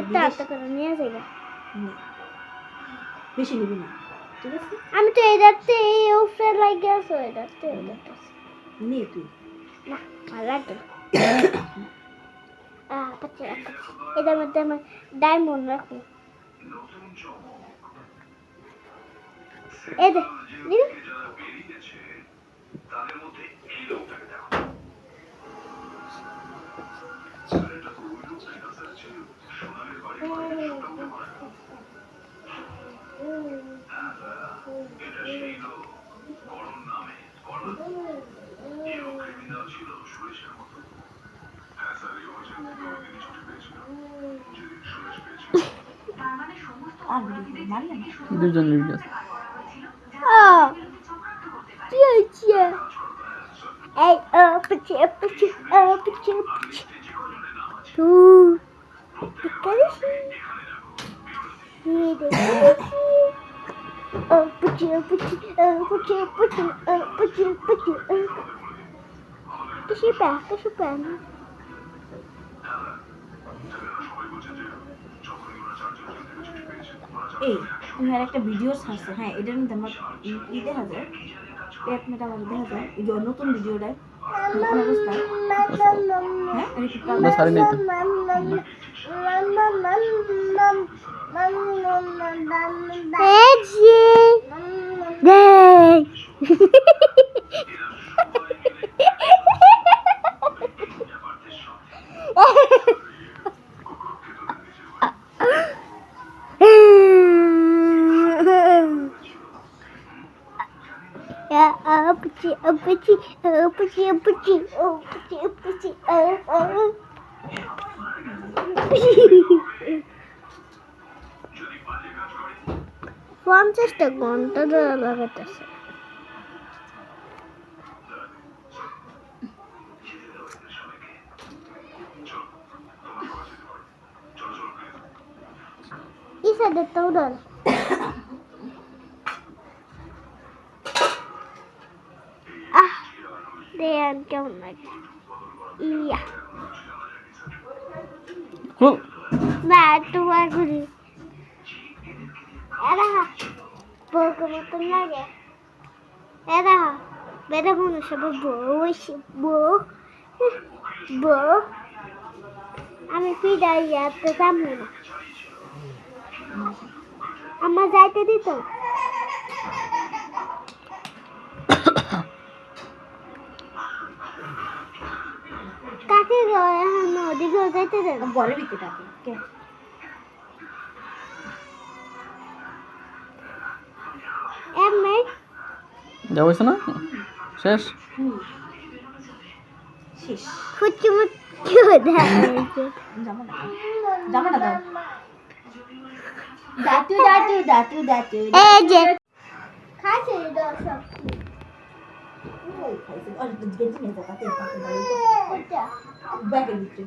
এটা আটটা করে নিয়ে যাবে বেশি নিবি না। ঠিক আছে? আমি তো এদারতে এই উপরে লাগে আছো এদারতে এদারতে নে তুই। না ভালো লাগবে না। পাচ্ছি এটার মধ্যে আমার ডায়মন্ড এই দে দিবি? আর ভিডিও মারলে না দুজন ভিডিও আহ, কি হয়েছে এই আপচি আপচি আপচি আপচি তু পিকারিসি এই দেখি আপচি আপচি আপচি আপচি আপচি আপচি কিসি পা কিসি পা এই তুমি আর একটা ভিডিও ছাড়ছো হ্যাঁ এটার মধ্যে আমার ই দেখা যায় পেট মেটা আমার দেখা যায় এই যে নতুন ভিডিওটায় Magic. apeci, apeci, apeci, apeci, apeci, apeci, ah, ah. পঞ্চাশটা ঘণ্টা ধরে লাগাইতেছে ইসাদের তো উড়াল দেয়ান কেমন লাগে ইয়া খুব না তোমার ঘুরি এরা বউকে মতন লাগে এরা বেড়া মানুষ আবার বউ এসে বউ বউ আমি ফিডাই যাতে যাব না আমার যাইতে দিত যাইতে দেন ঘরে বিকে থাকে কে? এমনি যা হয়েছে না? শেষ? শেষ। দেখা হয়েছে জামাটা জামাটা দাও। দাতু দাতু দাতু দাতু। এই যে। খাইছে দর্শক গেঞ্জি নিয়ে যাও তাতে কোনটা ব্যাগের ভিতরে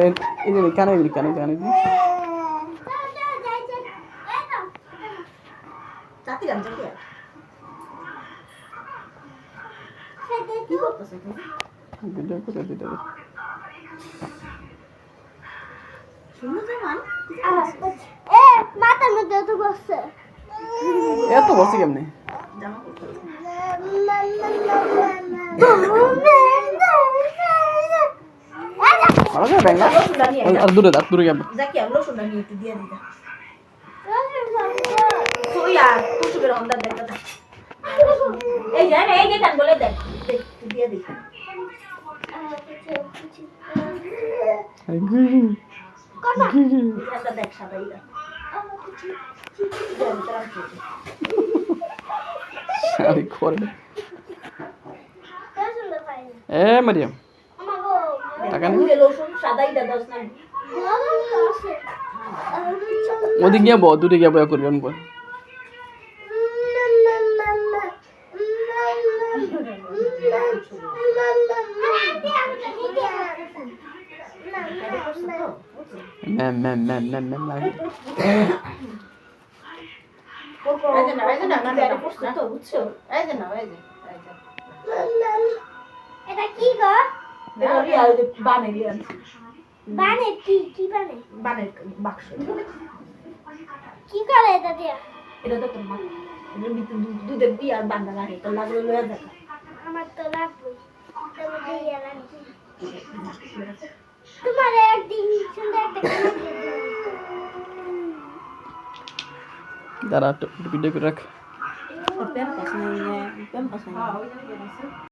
এই যে কানে দিলি কানে কানে কি ভিডিও করে দিতে হবে এত বসে কেমনে ভালো করে ব্যাং না। আর- আর দূরে আর দূরে যাবে যাকি আর রসুনটা নিয়ে দিয়ে দিতা তুই আর কুসুমের অন্দাজ দেখতে থাক এই যে এই যে কান বলে দেখ। দেখ, দিয়ে দিই। আরে গুরু গুরু একটা দেখ। সাদা ইটা করে এ মারিয়াম। টাকা নেই ওদিকে গিয়ে বল দূরে গিয়ে বয়া করবি আমি বল ম্যাম লাগে এটা কি গো বানে দিয়ে আনছে বানে কি কি বানে বানের বাক্স। কি করে এটা দিয়া? এটা তো তোর মা ভিতরে দুধের দিয়ে আর বান্ধা রাখে তো লাগল লয়ে যাবে। আমার তো লাগবে তোমার একদিন সুন্দর একটা। দাঁড়া একটু ভিডিও করে রাখ। প্যাম্পাস নেই প্যাম্পাস নেই।